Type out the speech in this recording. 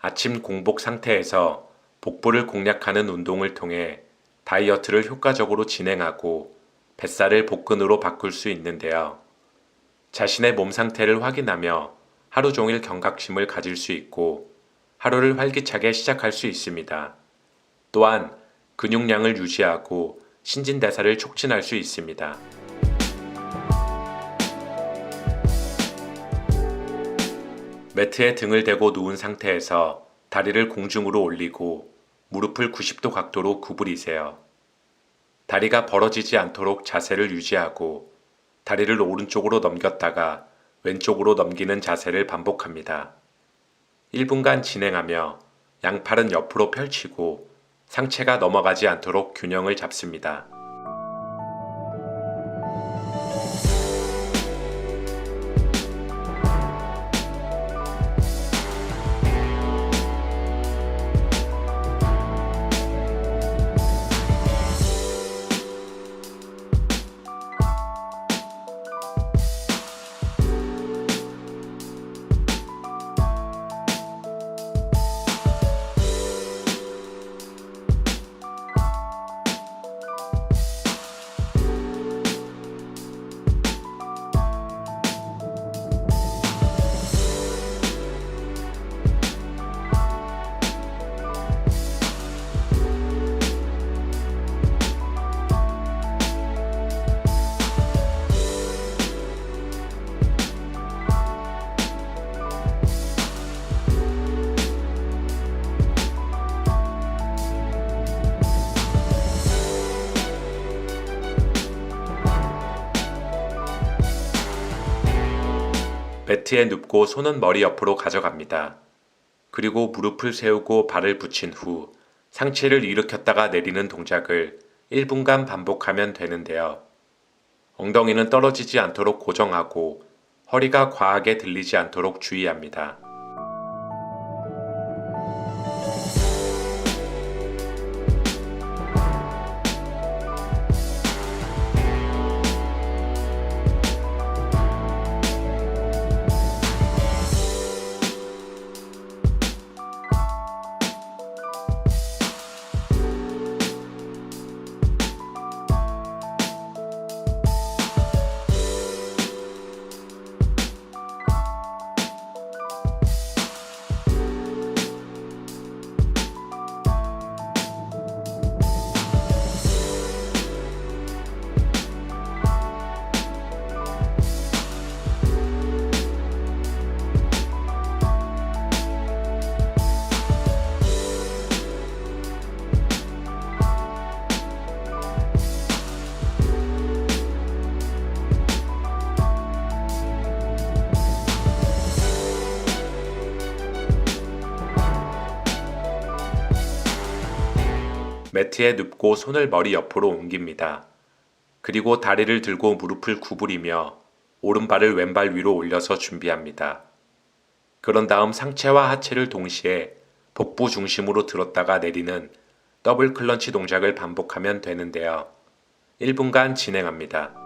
아침 공복 상태에서 복부를 공략하는 운동을 통해 다이어트를 효과적으로 진행하고 뱃살을 복근으로 바꿀 수 있는데요. 자신의 몸 상태를 확인하며 하루 종일 경각심을 가질 수 있고 하루를 활기차게 시작할 수 있습니다. 또한 근육량을 유지하고 신진대사를 촉진할 수 있습니다. 매트에 등을 대고 누운 상태에서 다리를 공중으로 올리고 무릎을 90도 각도로 구부리세요. 다리가 벌어지지 않도록 자세를 유지하고 다리를 오른쪽으로 넘겼다가 왼쪽으로 넘기는 자세를 반복합니다. 1분간 진행하며 양팔은 옆으로 펼치고 상체가 넘어가지 않도록 균형을 잡습니다. 매트에 눕고 손은 머리 옆으로 가져갑니다. 그리고 무릎을 세우고 발을 붙인 후 상체를 일으켰다가 내리는 동작을 1분간 반복하면 되는데요. 엉덩이는 떨어지지 않도록 고정하고 허리가 과하게 들리지 않도록 주의합니다. 매트에 눕고 손을 머리 옆으로 옮깁니다. 그리고 다리를 들고 무릎을 구부리며 오른발을 왼발 위로 올려서 준비합니다. 그런 다음 상체와 하체를 동시에 복부 중심으로 들었다가 내리는 더블 클런치 동작을 반복하면 되는데요. 1분간 진행합니다.